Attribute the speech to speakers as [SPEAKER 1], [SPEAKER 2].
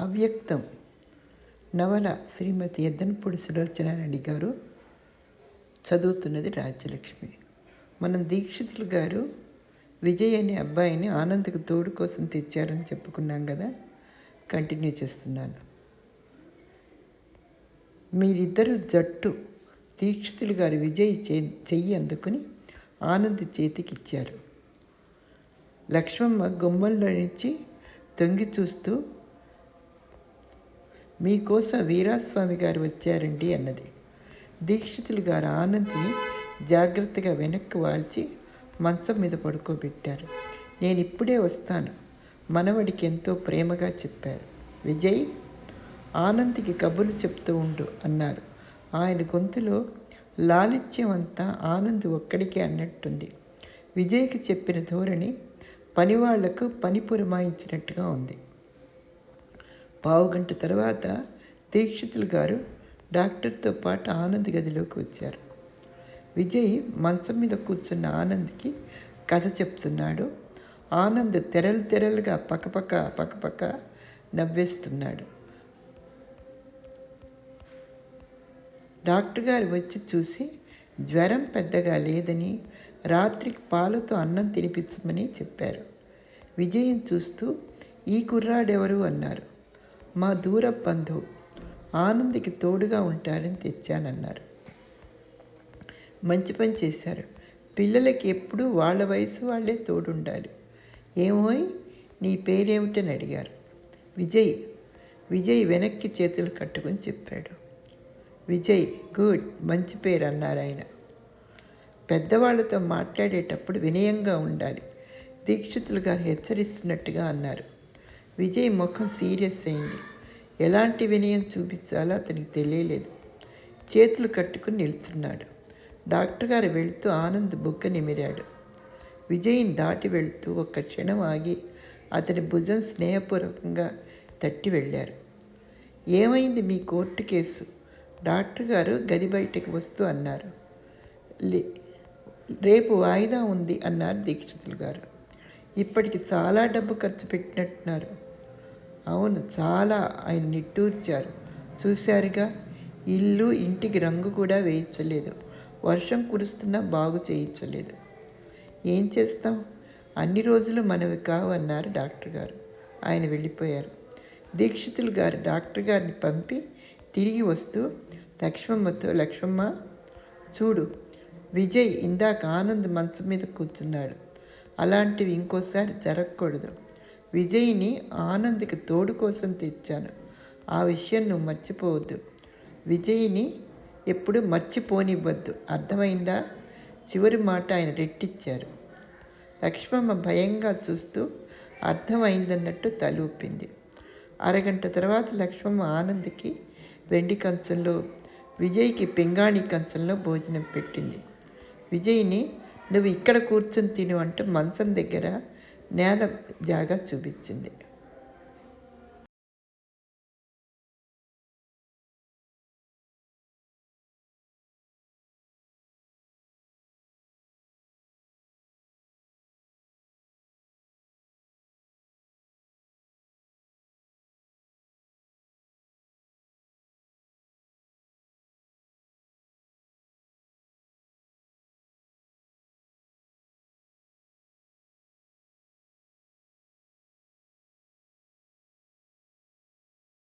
[SPEAKER 1] అవ్యక్తం. నవల శ్రీమతి ఎద్దనపూడి సులోచన రెడ్డి గారు చదువుతున్నది రాజ్యలక్ష్మి. మనం దీక్షితులు గారు విజయ్ అనే అబ్బాయిని ఆనందకు తోడు కోసం తెచ్చారని చెప్పుకున్నాం కదా? కంటిన్యూ చేస్తున్నాను. మీరిద్దరూ జట్టు దీక్షితులు గారు విజయ్ చే చెయ్యి అందుకుని ఆనంద్ చేతికి ఇచ్చారు లక్ష్మమ్మ గుమ్మంలో నుంచి తొంగి చూస్తూ మీకోసం వీరాస్వామి గారు వచ్చారండి అన్నది. దీక్షితులు గారు ఆనంద్ని జాగ్రత్తగా వెనక్కి వాల్చి మంచం మీద పడుకోబెట్టారు. నేను ఇప్పుడే వస్తాను. మనవడికి ఎంతో ప్రేమగా చెప్పారు. విజయ్ ఆనంద్కి కబుర్లు చెప్తూ ఉండు అన్నారు. ఆయన గొంతులో లాలిత్యం అంతా ఆనంద్ ఒక్కడికే అన్నట్టుంది. విజయ్కి చెప్పిన ధోరణి పనివాళ్ళకు పని పురమాయించినట్టుగా ఉంది. పావుగంట తర్వాత దీక్షితులు గారు డాక్టర్తో పాటు ఆనంద్ గదిలోకి వచ్చారు. విజయ్ మంచం మీద కూర్చున్న ఆనంద్కి కథ చెప్తున్నాడు. ఆనంద్ తెరలు తెరలుగా పక్కపక్క పక్కపక్క నవ్వేస్తున్నాడు. డాక్టర్ గారు వచ్చి చూసి జ్వరం పెద్దగా లేదని రాత్రికి పాలతో అన్నం తినిపించమని చెప్పారు. విజయం చూస్తూ ఈ కుర్రాడెవరు? అన్నారు. మా దూర బంధువు ఆనంద్కి తోడుగా ఉంటారని తెచ్చానన్నారు. మంచి పని చేశారు. పిల్లలకి ఎప్పుడూ వాళ్ళ వయసు వాళ్ళే తోడుండాలి. ఏమోయ్ నీ పేరేమిటని అడిగారు. విజయ్ విజయ్ వెనక్కి చేతులు కట్టుకొని చెప్పాడు. విజయ్ గుడ్ మంచి పేరు అన్నారు ఆయన. పెద్దవాళ్ళతో మాట్లాడేటప్పుడు వినయంగా ఉండాలి. దీక్షితులు గారు హెచ్చరిస్తున్నట్టుగా అన్నారు. విజయ్ ముఖం సీరియస్ అయింది. ఎలాంటి వినయం చూపించాలో అతనికి తెలియలేదు. చేతులు కట్టుకుని నిల్చున్నాడు. డాక్టర్ గారు వెళుతూ ఆనంద్ బుగ్గ నిమిరాడు. విజయ్ని దాటి వెళుతూ ఒక్క క్షణం ఆగి అతని భుజం స్నేహపూర్వకంగా తట్టి వెళ్ళారు. ఏమైంది మీ కోర్టు కేసు? డాక్టర్ గారు గది బయటకు వస్తూ అన్నారు. రేపు వాయిదా ఉంది అన్నారు దీక్షితులు గారు. ఇప్పటికి చాలా డబ్బు ఖర్చు పెట్టినట్టున్నారు. అవును చాలా ఆయన నిట్టూర్చారు. చూశారుగా ఇల్లు ఇంటికి రంగు కూడా వేయించలేదు. వర్షం కురుస్తున్నా బాగు చేయించలేదు. ఏం చేస్తాం? అన్ని రోజులు మనవి కావన్నారు డాక్టర్ గారు. ఆయన వెళ్ళిపోయారు. దీక్షితులు గారు డాక్టర్ గారిని పంపి తిరిగి వస్తూ లక్ష్మమ్మతో లక్ష్మమ్మ చూడు విజయ్ ఇందాక ఆనంద్ మంచం మీద కూర్చున్నాడు. అలాంటివి ఇంకోసారి జరగకూడదు. విజయ్ని ఆనంద్కి తోడు కోసం తెచ్చాను. ఆ విషయం నువ్వు మర్చిపోవద్దు. విజయ్ని ఎప్పుడు మర్చిపోనివ్వద్దు. అర్థమైందా? చివరి మాట ఆయన రెట్టిచ్చారు లక్ష్మమ్మ భయంగా చూస్తూ అర్థమైందన్నట్టు తలూపింది. అరగంట తర్వాత లక్ష్మమ్మ ఆనంద్కి వెండి కంచంలో విజయ్కి పింగాణి కంచంలో భోజనం పెట్టింది. విజయ్ని నువ్వు ఇక్కడ కూర్చొని తిను అంటే మంచం దగ్గర నేల జాగా చూపించింది